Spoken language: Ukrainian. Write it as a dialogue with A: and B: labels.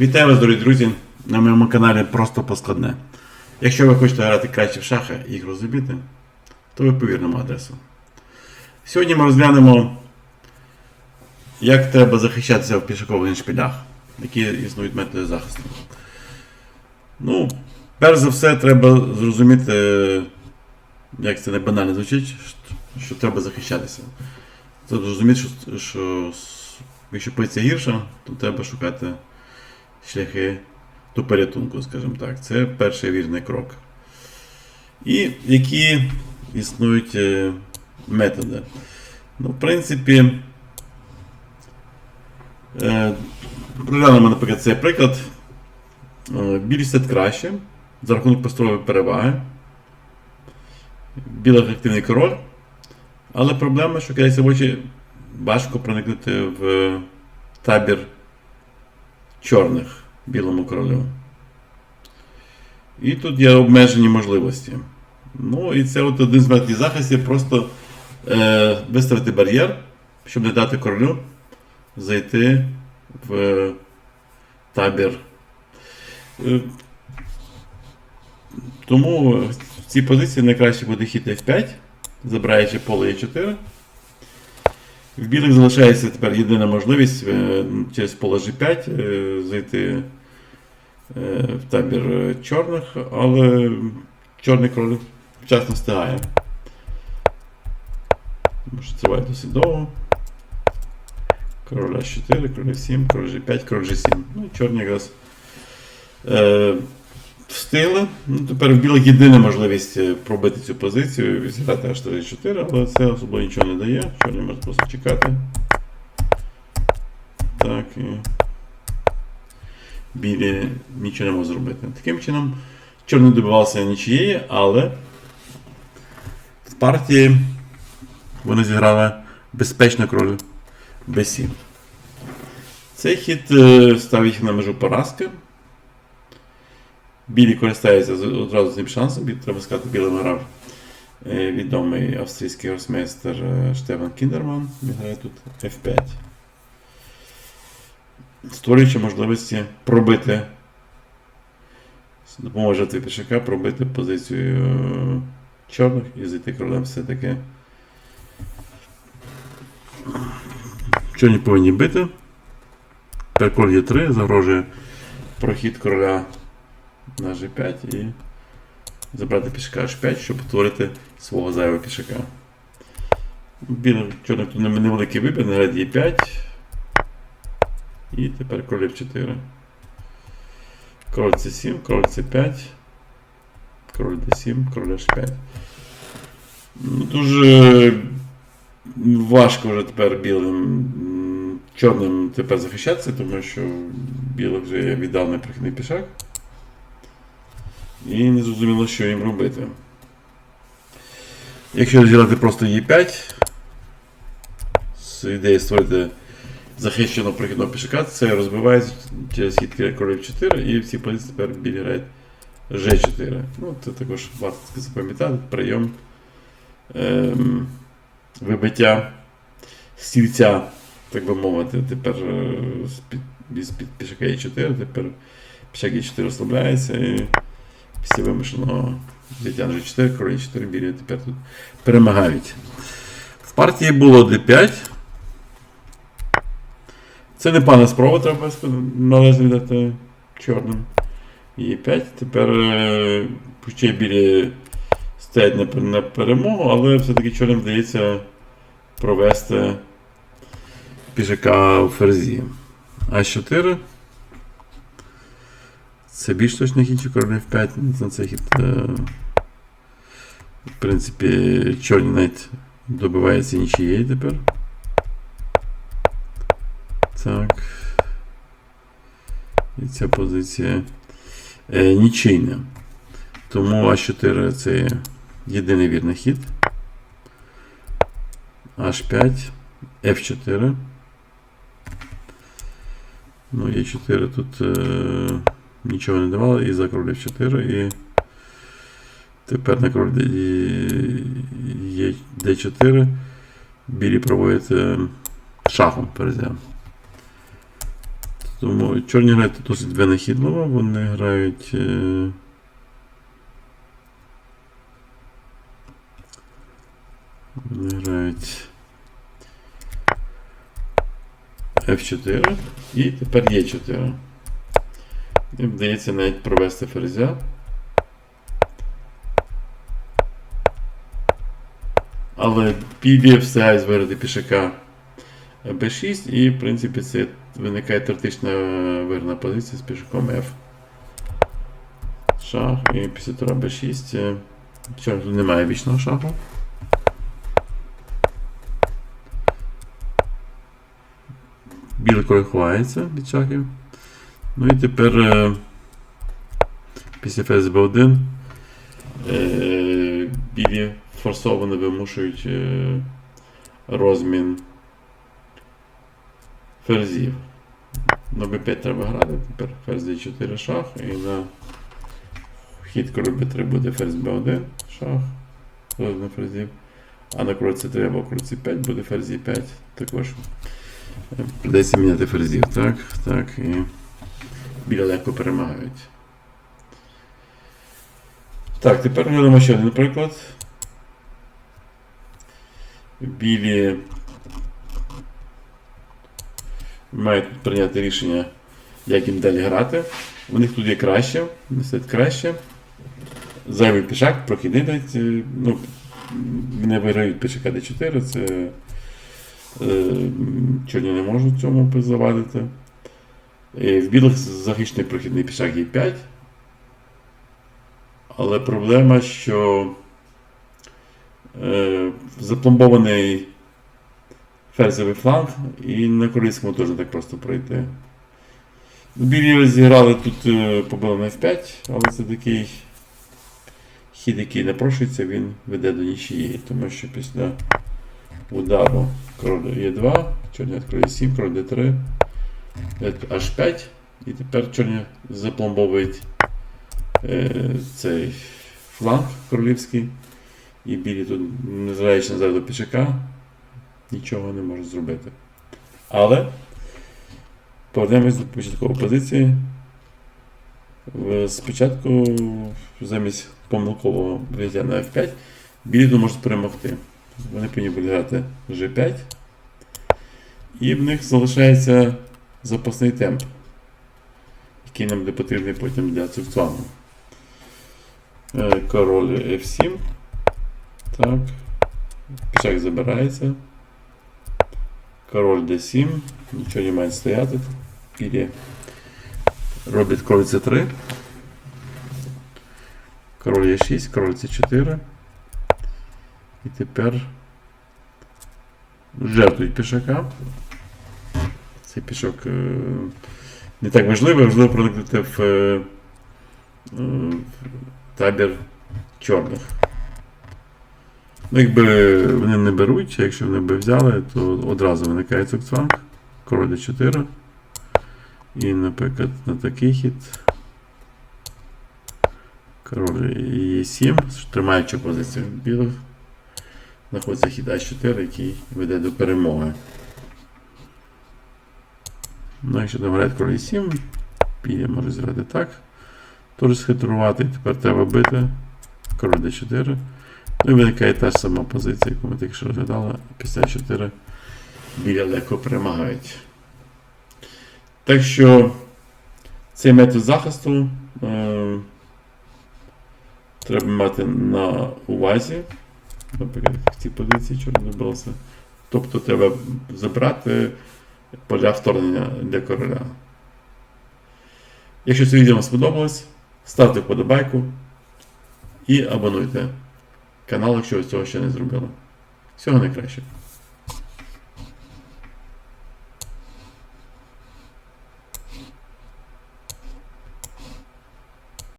A: Вітаю вас, дорогі друзі, на моєму каналі Просто Поскладне. Якщо ви хочете грати краще в шахи і їх розуміти, то ви по адресу. Сьогодні ми розглянемо, як треба захищатися в пішокових шпилях, які існують методи захисту. Ну, перш за все, треба зрозуміти, як це не банально звучить, що- треба захищатися. Це зрозуміти, що, що якщо позиція гірша, то треба шукати шляхи до порятунку, скажімо так. Це перший вірний крок. І які існують е, методи. Ну, в принципі, е, розглянемо, наприклад, цей приклад. Е, сет краще за рахунок просторової переваги. Білий активний король. Але проблема, що кидається в очі, важко проникнути в табір чорних білому королю. І тут є обмежені можливості. Ну, і це от один з методів захисту просто е, виставити бар'єр, щоб не дати королю зайти в табір. Е, тому в цій позиції найкраще буде хід F5, забираючи поле E4. В білих залишається тепер єдина можливість е, через поле G5 е, зайти е, в табір чорних, але чорний король вчасно встигає. Тому що триває досить довго. Король А4, король 7, король G5, король G7. Ну і чорні якраз е. Ну, тепер в білих єдина можливість е, пробити цю позицію, зіграти аж 4 але це особливо нічого не дає. Чорні можуть просто чекати. Так, і білі нічого не можуть зробити. Таким чином, чорний добивався нічиєї, але в партії вони зіграли безпечно король b7. Цей хід е, ставить їх на межу поразки. Білі користаються з- одразу цим шансом, Бі- треба сказати, білим грав відомий австрійський гросмейстер Штефан Кіндерман. Він грає тут F5. Створюючи можливості пробити з допомогою жертви пішака пробити позицію чорних і зайти королем все-таки. Чорні повинні бити. Тепер король є 3 загрожує прохід короля на G5 і забрати пішака H5, щоб утворити свого зайвого пішака. Білий чорний тут невеликий вибір, на ряд Е5. І тепер король F4. Король C7, король C5, король D7, король H5. Ну, дуже важко вже тепер білим чорним тепер захищатися, тому що білий вже є відданий прихідний пішак. І не зрозуміло, що їм робити. Якщо розіграти просто Е5, з ідеєю створити захищеного прихідного пішака, це розбивається через хід королів 4 і всі позиції тепер білі грають G4. Ну, це також варто запам'ятати прийом ем, вибиття стільця, так би мовити, тепер е, з-під пішака Е4, тепер пішак Е4 розслабляється і після вимушеного взяття на G4, король 4 білі тепер тут перемагають. В партії було D5. Це непогана спроба, треба належно віддати чорним. Е5. Тепер е, ще білі стоять на, на перемогу, але все-таки чорним вдається провести пішака у ферзі. А4. Це більш точний хід, чи король F5 на цей хід. е, В принципі, чорні навіть добивається нічієї тепер. Так. І ця позиція е, нічийна. Тому А4 це єдиний вірний хід. H5, F4. Ну, Е4 тут е, нічого не давало, і за король F4, і тепер на король Д- D4 білі проводять шахом перезям. Тому чорні грають досить винахідливо, вони грають. е, Вони грають F4 і тепер Е4. Їм вдається навіть провести ферзя. Але піде все виграти пішака B6 і, в принципі, це виникає теоретична виграна позиція з пішаком F. Шах і після тура B6. е, тут немає вічного шаху. Король ховається від шахів. Ну і тепер е, після ФСБ 1 е, білі форсовано вимушують е, розмін ферзів. На b5 треба грати, тепер ферзь d4 шах і на хід король b3 буде ферзь b1 шах, розмін ферзів. А на кроль c3 або кроль c5 буде ферзь e5 також. Е, Придеться міняти ферзів, так, так, і легко перемагають. Так, тепер глянемо ще один приклад. Білі мають прийняти рішення, як їм далі грати. У них тут є краще, несуть краще. Зайвий пішак, прохідний дають. е, Ну, вони виграють пішака d4, це е, чорні не можуть цьому завадити. Е, В білих захищений прохідний пішак є 5. Але проблема, що е, запломбований ферзовий фланг, і на корейському теж не так просто пройти. Білі зіграли тут е, побили на F5, але це такий хід, який напрошується, він веде до нічиєї, тому що після удару король Е2, чорні відкриє 7, король D3, H5, і тепер чорні запломбовують е, цей фланг королівський. І білі тут, незважаючи на до пішака, нічого не можуть зробити. Але повернемось до початкової позиції. Спочатку замість помилкового взяття на F5 білі можуть перемогти. Вони повинні будуть грати G5. І в них залишається запасний темп, який нам буде потрібний потім для цукцвану. Е, Король F7. Так. Пішак забирається. Король D7. Нічого не має стояти. Білі робить король C3. Король Е6, король С4. І тепер жертвують пішака. Цей пішок е, не так важливий, важливо проникнути в, е, в табір чорних. Ну, якби вони не беруть, якщо вони би взяли, то одразу виникає цукцванг, король d4. І, наприклад, на такий хід. Король Е7, тримаючи позицію білих, знаходиться хід А4, який веде до перемоги. Ну, якщо грає король Е7, білі може зіграти так. Теж схитрувати, тепер треба бити. Король d4. Ну і виникає та ж сама позиція, яку ми тільки що розглядали. Після 4 біля легко перемагають. Так що цей метод захисту е, треба мати на увазі. Наприклад, в цій позиції чорно билося. Тобто треба забрати поля вторгнення для короля. Якщо це відео вам сподобалось, ставте вподобайку і абонуйте канал, якщо ви цього ще не зробили. Всього найкращого.